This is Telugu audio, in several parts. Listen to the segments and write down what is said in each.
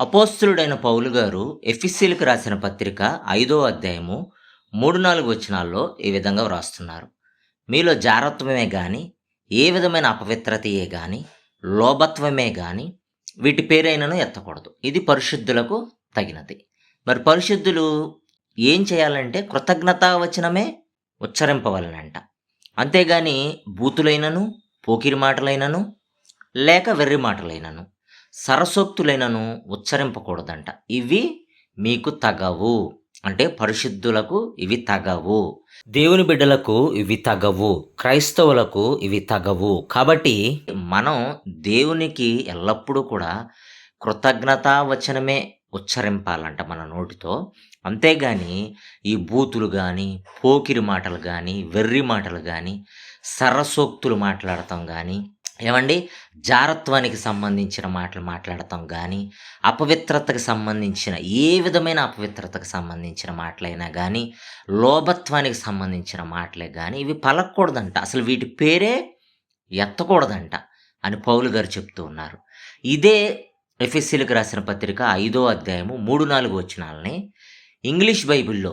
అపోస్తులుడైన పౌలు గారు ఎఫిస్సీలకు రాసిన పత్రిక ఐదో అధ్యాయము మూడు నాలుగు వచనాల్లో ఈ విధంగా వ్రాస్తున్నారు. మీలో జారత్వమే కానీ ఏ విధమైన అపవిత్రతయే కానీ లోభత్వమే కానీ వీటి పేరైనను ఎత్తకూడదు. ఇది పరిశుద్ధులకు తగినది. మరి పరిశుద్ధులు ఏం చేయాలంటే కృతజ్ఞతావచనమే ఉచ్చరింపవలనంట. అంతేగాని బూతులైనను పోకిరి మాటలైనను లేక వెర్రి మాటలైనను సరసోక్తులైనను ఉచ్చరింపకూడదంట. ఇవి మీకు తగవు. అంటే పరిశుద్ధులకు ఇవి తగవు. దేవుని బిడ్డలకు ఇవి తగవు. క్రైస్తవులకు ఇవి తగవు. కాబట్టి మనం దేవునికి ఎల్లప్పుడూ కూడా కృతజ్ఞతావచనమే ఉచ్చరింపాలంట మన నోటితో. అంతేగాని ఈ బూతులు కానీ పోకిరి మాటలు కానీ వెర్రి మాటలు కానీ సరసోక్తులు మాట్లాడటం కానీ ఏమండి? జారత్వానికి సంబంధించిన మాటలు మాట్లాడటం కానీ అపవిత్రతకు సంబంధించిన ఏ విధమైన అపవిత్రతకు సంబంధించిన మాటలైనా కానీ లోభత్వానికి సంబంధించిన మాటలే కానీ ఇవి పలకూడదంట అసలు వీటి పేరే ఎత్తకూడదంట అని పౌలు గారు చెప్తూ ఉన్నారు. ఇదే ఎఫ్ఎస్సీలకు రాసిన పత్రిక ఐదో అధ్యాయము మూడు నాలుగు వచనాలని ఇంగ్లీష్ బైబిల్లో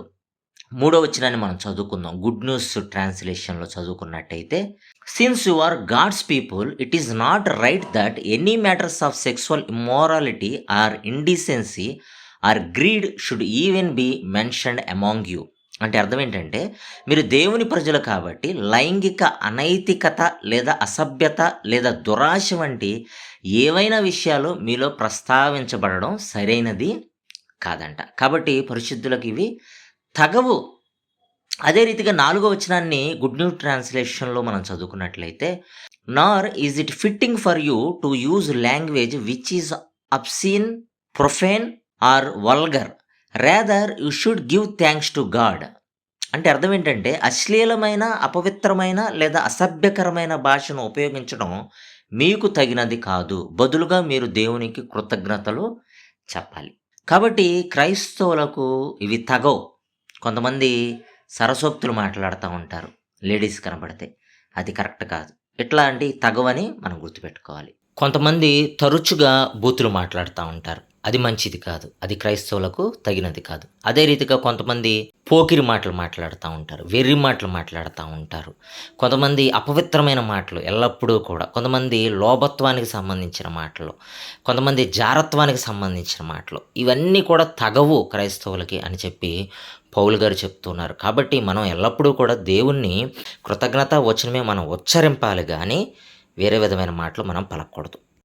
మూడో వచనాన్ని మనం చదువుకుందాం. గుడ్ న్యూస్ ట్రాన్స్లేషన్లో చదువుకున్నట్టయితే since you are God's people it is not right that any matters of sexual immorality or indecency or greed should even be mentioned among you అంటే అర్థం ఏంటంటే మీరు దేవుని ప్రజలు కాబట్టి లైంగిక అనైతికత లేదా అసభ్యత లేదా దురాశ వంటి ఏవైనా విషయాలు మీలో ప్రస్తావించబడడం సరైనది కాదంట. కాబట్టి పరిశుద్ధులకు ఇవి తగవు. అదే రీతిగా నాలుగో వచనాన్ని గుడ్ న్యూస్ ట్రాన్స్లేషన్లో మనం చదువుకున్నట్లయితే nor is it fitting for you to use language which is obscene profane or vulgar rather you should give thanks to God అంటే అర్థం ఏంటంటే అశ్లీలమైన అపవిత్రమైన లేదా అసభ్యకరమైన భాషను ఉపయోగించడం మీకు తగినది కాదు. బదులుగా మీరు దేవునికి కృతజ్ఞతలు చెప్పాలి. కాబట్టి క్రైస్తవులకు ఇవి తగవు. కొంతమంది సరసోక్తులు మాట్లాడుతూ ఉంటారు. లేడీస్ కనబడితే. అది కరెక్ట్ కాదు. ఇట్లాంటి తగవని మనం గుర్తుపెట్టుకోవాలి. కొంతమంది తరచుగా బూతులు మాట్లాడుతూ ఉంటారు. అది మంచిది కాదు. అది క్రైస్తవులకు తగినది కాదు. అదే రీతిగా కొంతమంది పోకిరి మాటలు మాట్లాడుతూ ఉంటారు. వెర్రి మాటలు మాట్లాడుతూ ఉంటారు. కొంతమంది అపవిత్రమైన మాటలు ఎల్లప్పుడూ కూడా కొంతమంది లోభత్వానికి సంబంధించిన మాటలు కొంతమంది జారత్వానికి సంబంధించిన మాటలు ఇవన్నీ కూడా తగవు క్రైస్తవులకి అని చెప్పి పౌలు గారు చెప్తున్నారు. కాబట్టి మనం ఎల్లప్పుడూ కూడా దేవుణ్ణి కృతజ్ఞత వచనమే మనం ఉచ్చరింపాలి కానీ వేరే విధమైన మాటలు మనం పలకూడదు.